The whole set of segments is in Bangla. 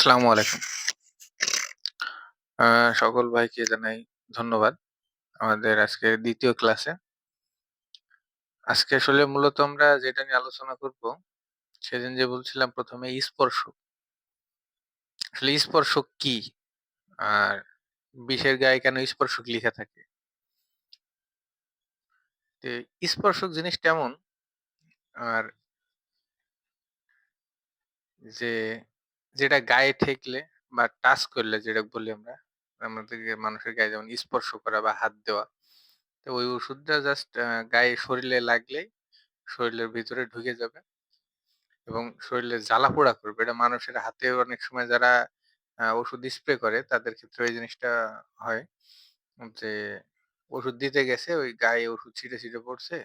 আসসালামু আলাইকুম। সকল ভাইকে জানাই ধন্যবাদ। আমাদের আজকের দ্বিতীয় ক্লাসে। আজকে আসলে মূলত আমরা যেটা নিয়ে আলোচনা করব, সেদিন যে বলছিলাম ১ম এ স্পর্শক। আসলে স্পর্শক কি? আর বিষের গায়ে কেন স্পর্শক লিখা থাকে? স্পর্শক জিনিসটা এমন আর যে যেটা গায়ে ঠেকলে বা টাচ করলে যেটা বলি আমরা, আমাদেরকে মানুষের গায়ে যেমন স্পর্শ করা বা হাত দেওয়া। তো ওই ওষুধটা জাস্ট গায়ে শরীরে লাগলেই শরীরের ভিতরে ঢুকে যাবে এবং শরীরে জ্বালা-পোড়া করবে। এটা মানুষের হাতে অনেক সময় যারা ওষুধ স্প্রে করে তাদের ক্ষেত্রে এই জিনিসটা হয় যে ওষুধ দিতে গেছে ওই গায়ে ওষুধ ছিটে, ছিটে পড়ছে।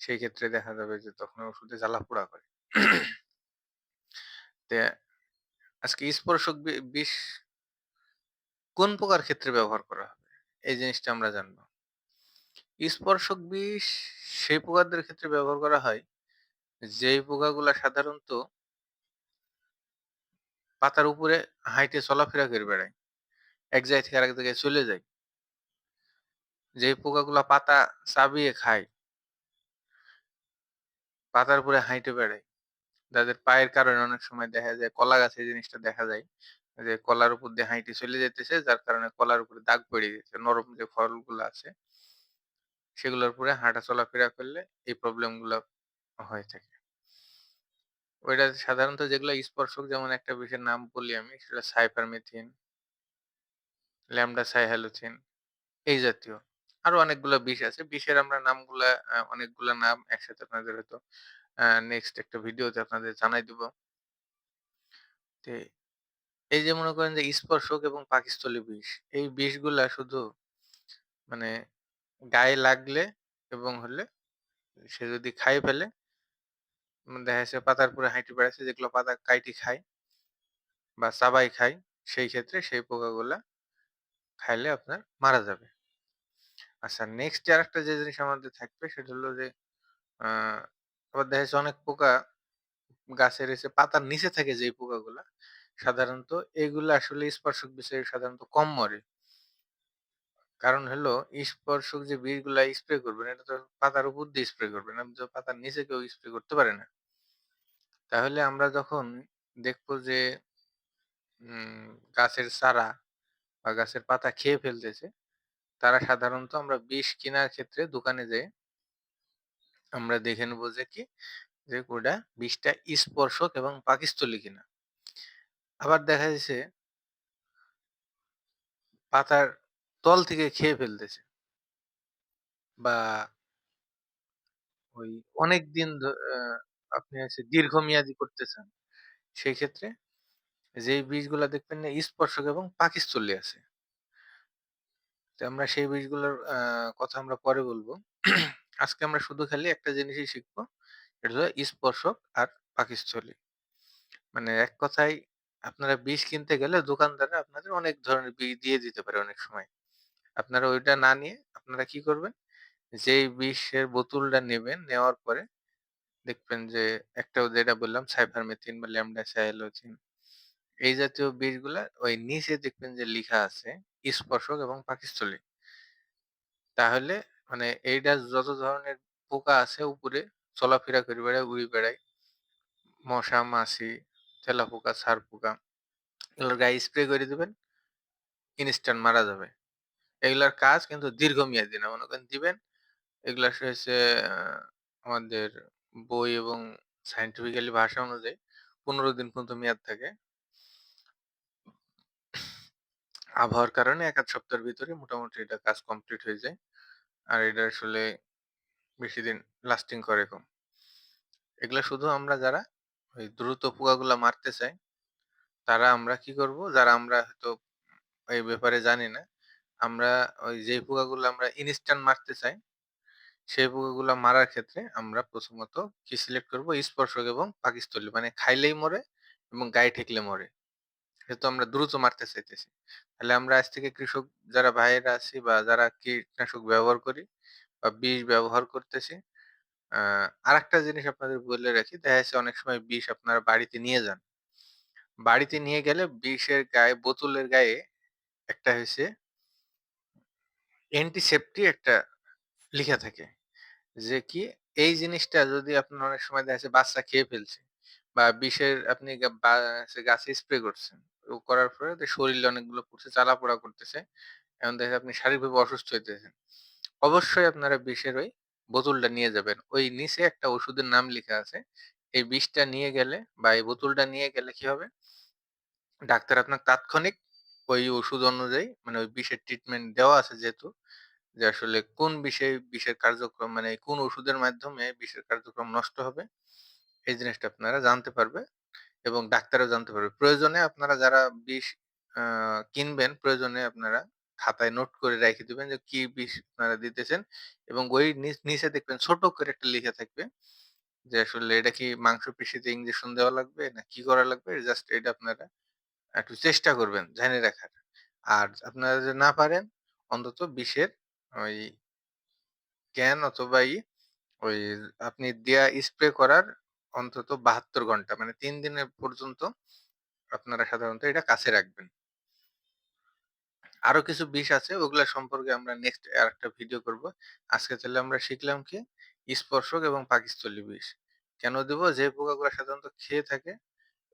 সেই ক্ষেত্রে দেখা যাবে যে তখন ওষুধে জ্বালা-পোড়া করে। তে আজকে স্পর্শক বিষ কোন প্রকার ক্ষেত্রে ব্যবহার করা হবে? এই জিনিসটা আমরা জানব। স্পর্শক বিষ সেই পোকাদের ক্ষেত্রে ব্যবহার করা হয়, যেই পোকাগুলা সাধারণত পাতার উপরে হাইটে চলাফেরা করে বেড়ায়। এক জায়গা থেকে আরেক জায়গায় চলে যায়। যেই পোকাগুলা পাতা চাবিয়ে খায়। পাতার উপরে হাইটে বেড়ায়। যাদের পায়ের কারণে অনেক সময় দেখা যায় কলা গাছে জিনিসটা দেখা যায়। যে কলার উপর দিয়ে হাইটে চলে যাইতেছে, যার কারণে কলার উপরে দাগ পড়ে গেছে। নরম যে ফলগুলো আছে, সেগুলোর উপরে হাঁটা চলাফেরা করলে এই প্রবলেমগুলা হয়ে থাকে। ওইটা সাধারণত যেগুলো স্পর্শক, যেমন একটা বিষের নাম বলি আমি, সেটা সাইপারমেথ্রিন ল্যামডা-সাইহ্যালোথিন এই জাতীয়। আরও অনেকগুলা বিষ আছে। বিষের আমরা নামগুলা অনেকগুলা নাম একসাথে আপনাদের হয়তো নেক্সট একটা ভিডিওতে আপনাদের জানাই দিব। তে এই যে মনে করেন যে স্পর্শক এবং পাকিস্তলি বিষ। এই বিষগুলা শুধু মানে গায়ে লাগলে এবং হলে সে যদি খাই ফেলে দেখা যাচ্ছে পাতার উপরে হাঁইটে বেড়াচ্ছে যেগুলো পাতা কাইটে খায় বা চাবাই খায়, সেই ক্ষেত্রে সেই পোকাগুলা খাইলে আপনার মারা যাবে। আচ্ছা নেক্সট যে আরেকটা যে জিনিস আমাদের থাকবে সেটা হলো যে আবার দেখা যাচ্ছে অনেক পোকা গাছের এসে পাতার নিচে থাকে যেই পোকাগুলা, সাধারণত এগুলা আসলে স্পর্শক বিষয়ে সাধারণত কম মরে। কারণ হলো স্পর্শক যে বিষগুলা স্প্রে করবেন এটা তো পাতার উপর দিয়ে স্প্রে করবেন। পাতার নিচে কেউ স্প্রে করতে পারে না। তাহলে আমরা যখন দেখব যে গাছের চারা বা গাছের পাতা খেয়ে ফেলতেছে, তারা সাধারণত আমরা বিষ কেনার ক্ষেত্রে দোকানে যেয়ে আমরা দেখে নেব যে কি যে ওটা বিষটা স্পর্শক এবং পাকস্থলী কিনা। আবার দেখা যাচ্ছে পাতার তল থেকে খেয়ে ফেলতেছে। বা ওই অনেকদিন ধ, আ, আপনি হচ্ছে দীর্ঘমেয়াদী করতে চান। সেই ক্ষেত্রে যেই বীজগুলো দেখবেন না স্পর্শক এবং পাকস্থলী আছে। তো আমরা সেই বীজগুলোর কথা আমরা পরে বলব। আজকে আমরা শুধু খালি একটা জিনিসই শিখব। এটা হলো স্পর্শক আর পাকস্থলী। মানে এক কথায় আপনারা বিষ কিনতে গেলে দোকানদাররা আপনাদের অনেক ধরনের বিষ দিয়ে দিতে পারে অনেক সময়। আপনারা ওইটা না নিয়ে আপনারা কি করবেন? যেই বিষের বোতলটা নেবেন, নেওয়ার পরে দেখবেন যে একটা যেটা বললাম সাইপারমেথ্রিন বা ল্যামডা-সাইহ্যালোথিন এই জাতীয় বীজগুলা ওই নিচে দেখবেন যে লিখা আছে স্পর্শক এবং পাকস্থলী। তাহলে মানে এইটা যত ধরনের পোকা আছে উপরে চলাফেরা করে বেড়ায়, উড়ে বেড়ায়। মশা, মাছি, তেলাপোকা, ছারপোকা এগুলোর গায়ে স্প্রে করে দিবেন। ইনস্ট্যান্ট মারা যাবে। এগুলার কাজ কিন্তু দীর্ঘমেয়াদী না। মনে করেন দিবেন, এগুলা হচ্ছে আমাদের বই এবং সায়েন্টিফিক্যালি ভাষা অনুযায়ী ১৫ দিন পর্যন্ত মেয়াদ থাকে। আবহাওয়ার কারণে এক আধ সপ্তাহের ভিতরে মোটামুটি এটা কাজ কমপ্লিট হয়ে যায়। আর এটা আসলে বেশি দিন লাস্টিং করে কম। এগুলা শুধু আমরা যারা ওই দ্রুত পোকাগুলা মারতে চাই, তারা আমরা কি করব? যারা আমরা হয়তো এই ব্যাপারে জানি না, আমরা ওই যেই পোকাগুলো আমরা ইনস্ট্যান্ট মারতে চাই, সেই পোকাগুলো মারার ক্ষেত্রে আমরা প্রথমত কি সিলেক্ট করব? স্পর্শক এবং পাকস্থলী। মানে খাইলেই মরে এবং গায়ে ঠেকলে মরে। যেহেতু আমরা দ্রুত মারতে চাইতেছি। তাহলে আমরা আজ থেকে কৃষক যারা ভাইয়েরা আছি বা যারা কীটনাশক ব্যবহার করি বা বিষ ব্যবহার করতেছি, আ আরেকটা জিনিস আপনাদের বলে রাখি, দেখা যাচ্ছে অনেক সময় বিষ আপনারা বাড়িতে নিয়ে যান। বাড়িতে নিয়ে গেলে বিষের গায়ে বোতলের গায়ে একটা হইছে অ্যান্টিসেপ্টি একটা লিখা থাকে। যে কি এই জিনিসটা যদি আপনার অনেক সময় দেখা যাচ্ছে বাচ্চা খেয়ে ফেলছে বা বিষের আপনি গাছে স্প্রে করছেন। করার পরে শরীরে অনেকগুলো পড়ছে, জ্বালা-পোড়া করতেছে। এখন দেখেন আপনি শারীরিকভাবে অসুস্থ হইতেছেন। অবশ্যই আপনারা বিষের ওই বোতলটা নিয়ে যাবেন। ওই নিচে একটা ওষুধের নাম লেখা আছে। এই বিষটা নিয়ে গেলে বা এই বোতলটা নিয়ে গেলে কি হবে? ডাক্তার আপনার তাৎক্ষণিক ওই ওষুধ অনুযায়ী মানে ওই বিষের ট্রিটমেন্ট দেওয়া আছে যেহেতু, যে আসলে কোন বিষে বিষের কার্যক্রম মানে কোন ওষুধের মাধ্যমে বিষের কার্যক্রম নষ্ট হবে, এই জিনিসটা আপনারা জানতে পারবে এবং ডাক্তারও জানতে পারবে। প্রয়োজনে আপনারা যারা বিষ কিনবেন, প্রয়োজনে আপনারা খাতায় নোট করে রেখে দিবেন যে কি বিষ আপনারা দিতেছেন এবং ওই নিচ দেখবেন ছোট করে একটা লিখা থাকবে যে আসলে এটা কি মাংসপেশিতে ইঞ্জেকশন দেওয়া লাগবে না কি করা লাগবে? জাস্ট এটা আপনারা একটু চেষ্টা করবেন জেনে রাখার। আর আপনারা যদি না পারেন অন্তত বিষের ওই ক্যান অথবা ওই আপনি দেয়া স্প্রে করার অন্তত ৭২ ঘণ্টা মানে ৩ দিনের পর্যন্ত আপনারা সাধারণত এটা কাছে রাখবেন। আরও কিছু বিষ আছে, ওগুলা সম্পর্কে আমরা নেক্সট আরেকটা ভিডিও করব। আজকে তাহলে আমরা শিখলাম কি? স্পর্শক এবং পাকস্থলী বিষ। কেন দিব? যে পোকাগুলা সাধারণত খেয়ে থাকে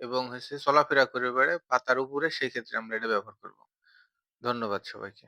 এবং হচ্ছে চলাফেরা করে বেড়ায় পাতার উপরে সেই ক্ষেত্রে আমরা এটা ব্যবহার করব। ধন্যবাদ সবাইকে।